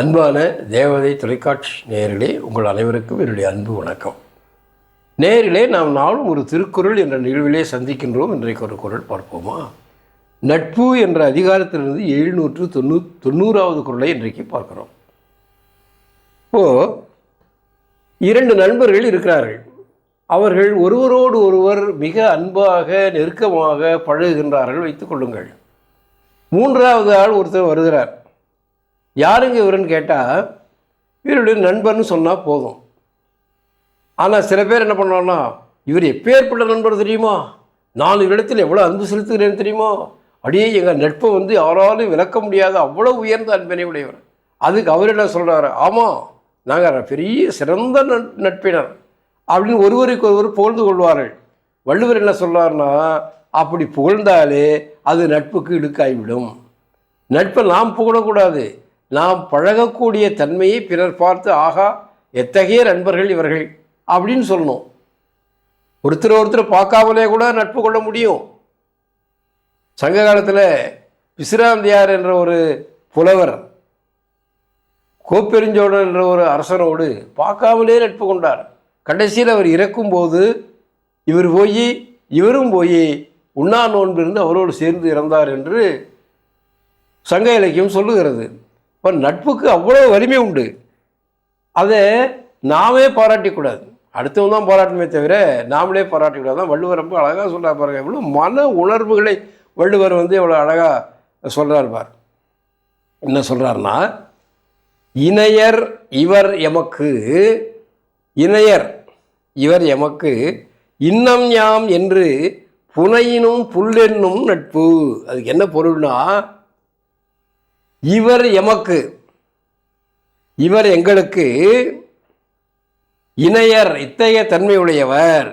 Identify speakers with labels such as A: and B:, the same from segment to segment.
A: அன்பான தேவதை தொலைக்காட்சி நேரிலே உங்கள் அனைவருக்கும் என்னுடைய அன்பு வணக்கம் நேரிலே நாம் நாளும் ஒரு திருக்குறள் என்ற நிகழ்விலே சந்திக்கின்றோம் இன்றைக்கு ஒரு குரல் பார்ப்போமா நட்பு என்ற அதிகாரத்திலிருந்து எழுநூற்று தொண்ணூ தொண்ணூறாவது குரலை இன்றைக்கு பார்க்குறோம் இப்போ இரண்டு நண்பர்கள் இருக்கிறார்கள் அவர்கள் ஒருவரோடு ஒருவர் மிக அன்பாக நெருக்கமாக பழகுகின்றார்கள் வைத்துக்கொள்ளுங்கள் மூன்றாவது ஆள் ஒருத்தர் வருகிறார் யாருங்க இவருன்னு கேட்டால் இவருடைய நண்பர்னு சொன்னால் போதும் ஆனால் சில பேர் என்ன பண்ணலாம்னா இவர் எப்பேற்பட்ட நண்பர் தெரியுமா நான் இவரிடத்தில் எவ்வளோ அன்பு செலுத்துகிறேன்னு தெரியுமா அப்படியே எங்கள் நட்பை வந்து யாராலும் விளக்க முடியாத அவ்வளோ உயர்ந்த அன்பினை உடையவர் அதுக்கு அவர் என்ன சொல்கிறாரு ஆமாம் நாங்கள் பெரிய சிறந்த நட்பினர் அப்படின்னு ஒருவருக்கு ஒருவர் புகழ்ந்து கொள்வார்கள் வள்ளுவர் என்ன சொல்கிறார்னா அப்படி புகழ்ந்தாலே அது நட்புக்கு இழுக்காய்விடும் நட்பை நாம் புகழக்கூடாது நாம் பழகக்கூடிய தன்மையை பிறர் பார்த்து ஆகா எத்தகைய நண்பர்கள் இவர்கள் அப்படின்னு சொல்லணும் ஒருத்தர் ஒருத்தர் பார்க்காமலே கூட நட்பு கொள்ள முடியும் சங்க காலத்தில் விசிராந்தியார் என்ற ஒரு புலவர் கோப்பெருஞ்சோடு என்ற ஒரு அரசனோடு பார்க்காமலே நட்பு கொண்டார் கடைசியில் அவர் இறக்கும்போது இவர் போய் இவரும் போய் உண்ணா நோன்பிருந்து அவரோடு சேர்ந்து இறந்தார் என்று சங்க இலக்கியம் சொல்லுகிறது இப்போ நட்புக்கு அவ்வளோ வலிமை உண்டு அதை நாமே பாராட்டிக்கூடாது அடுத்தவங்க தான் பாராட்டணுமே தவிர நாமளே பாராட்டிக்கூடாது தான் வள்ளுவர் ரொம்ப அழகாக சொல்கிறார் பாருங்கள் எவ்வளோ மன உணர்வுகளை வள்ளுவர் வந்து எவ்வளோ அழகாக சொல்கிறார் பார் என்ன சொல்கிறாருன்னா இணையர் இவர் எமக்கு இணையர் இவர் எமக்கு இன்னம் யாம் என்று புனையினும் புல்லென்னும் நட்பு அதுக்கு என்ன பொருள்னா இவர் எமக்கு இவர் எங்களுக்கு இணையர் இத்தகைய தன்மையுடையவர்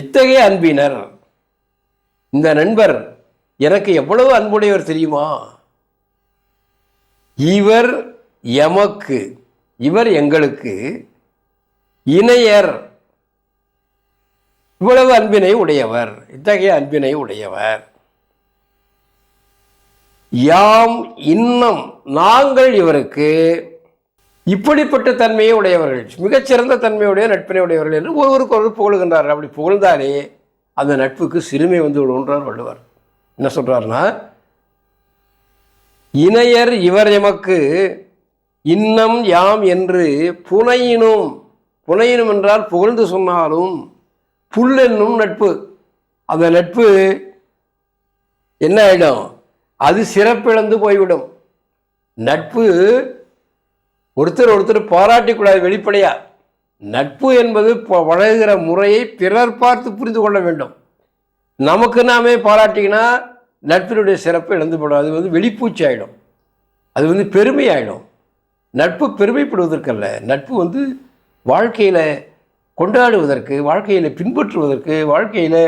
A: இத்தகைய அன்பினர் இந்த நண்பர் எனக்கு எவ்வளவு அன்புடையவர் தெரியுமா இவர் எமக்கு இவர் எங்களுக்கு இணையர் இவ்வளவு அன்பினை உடையவர் இத்தகைய அன்பினை உடையவர் யாம் இன்னும் நாங்கள் இவருக்கு இப்படிப்பட்ட தன்மையை உடையவர்கள் மிகச்சிறந்த தன்மையுடைய நட்பினை உடையவர்கள் என்று ஒருவருக்கொருவர் புகழ்கின்றார்கள் அப்படி புகழ்ந்தாலே அந்த நட்புக்கு சிறுமை வந்து விடுகின்றார் வள்ளுவர் என்ன சொல்கிறாருன்னா இணையர் இவர் எமக்கு இன்னம் யாம் என்று புனையினும் புனையினும் என்றால் புகழ்ந்து சொன்னாலும் புல் என்னும் நட்பு அந்த நட்பு என்ன ஆகிடும் அது சிறப்பிழந்து போய்விடும் நட்பு ஒருத்தர் ஒருத்தர் பாராட்டிக்கூடாது வெளிப்படையா நட்பு என்பது வழங்குகிற முறையை பிறர் பார்த்து புரிந்து கொள்ள வேண்டும் நமக்கு நாமே பாராட்டிங்கன்னா நட்பினுடைய சிறப்பு இழந்துபடும் அது வந்து வெளிப்பூச்சி ஆகிடும் அது வந்து பெருமை ஆகிடும் நட்பு பெருமைப்படுவதற்கல்ல நட்பு வந்து வாழ்க்கையில் கொண்டாடுவதற்கு வாழ்க்கையில் பின்பற்றுவதற்கு வாழ்க்கையில்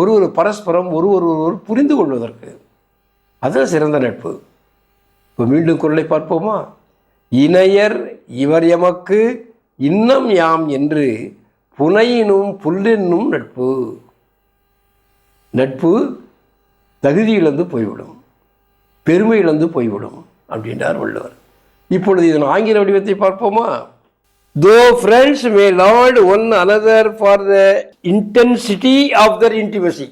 A: ஒரு ஒரு பரஸ்பரம் ஒரு ஒரு ஒரு புரிந்து கொள்வதற்கு அது சிறந்த நட்பு இப்போ மீண்டும் குரலை பார்ப்போமா இணையர் இவர் எமக்கு இன்னம் யாம் என்று புனையினும் புல்லென்னும் நட்பு நட்பு தகுதி இழந்து போய்விடும் பெருமை இழந்து போய்விடும் அப்படின்றார் வள்ளுவர் இப்பொழுது இதன் ஆங்கில வடிவத்தை பார்ப்போமா though friends may lord one another for the intensity of their intimacy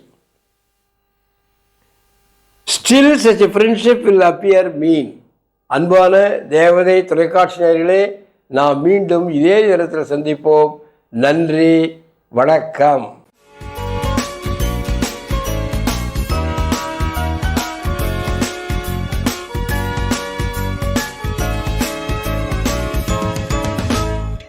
A: still such friendship will appear mean அன்பான தேவதை தொலைக்காட்சி நேர்களே நாம் மீண்டும் இதே நேரத்தில் சந்திப்போம் நன்றி வணக்கம்